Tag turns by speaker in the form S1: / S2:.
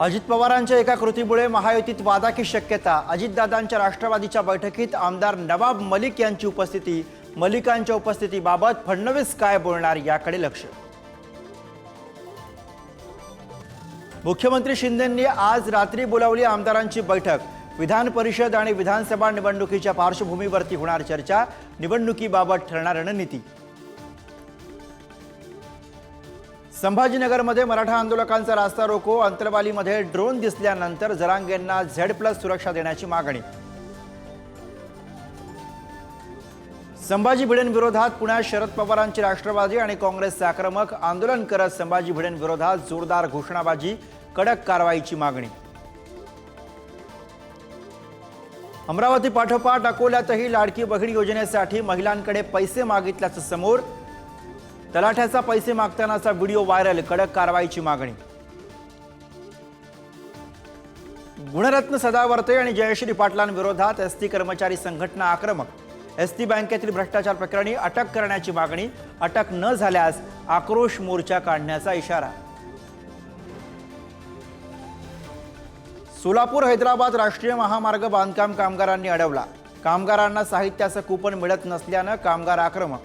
S1: अजित पवारांच्या एका कृतीमुळे महायुतीत वादाची शक्यता. अजितदादांच्या राष्ट्रवादीच्या बैठकीत आमदार नवाब मलिक यांची उपस्थिती. मलिकांच्या उपस्थितीबाबत फडणवीस काय बोलणार याकडे लक्ष. मुख्यमंत्री शिंदेंनी आज रात्री बोलावली आमदारांची बैठक. विधान परिषद आणि विधानसभा निवडणुकीच्या पार्श्वभूमीवरती होणार चर्चा. निवडणुकीबाबत ठरणार रणनीती. संभाजीनगरमध्ये मराठा आंदोलकांचा रास्ता रोको अंतरवालीमध्ये ड्रोन दिसल्यानंतर जरांगेंना झेड प्लस सुरक्षा देण्याची मागणी. संभाजी भिडेंविरोधात पुण्यात शरद पवारांची राष्ट्रवादी आणि काँग्रेसचे आक्रमक आंदोलन करत संभाजी भिडेंविरोधात जोरदार घोषणाबाजी कडक कारवाईची मागणी. अमरावती पाठोपाठ अकोल्यातही लाडकी बहीण योजनेसाठी महिलांकडे पैसे मागितल्याचं समोर तलाठ्याचा पैसे मागतानाचा व्हिडिओ व्हायरल कडक कारवाईची मागणी. गुणरत्न सदावर्ते आणि जयश्री पाटलांविरोधात एस टी कर्मचारी संघटना आक्रमक. एस टी बँकेतील भ्रष्टाचार प्रकरणी अटक करण्याची मागणी अटक न झाल्यास आक्रोश मोर्चा काढण्याचा इशारा. सोलापूर हैदराबाद राष्ट्रीय महामार्ग बांधकाम कामगारांनी अडवला. कामगारांना साहित्याचं कुपन मिळत नसल्यानं कामगार आक्रमक.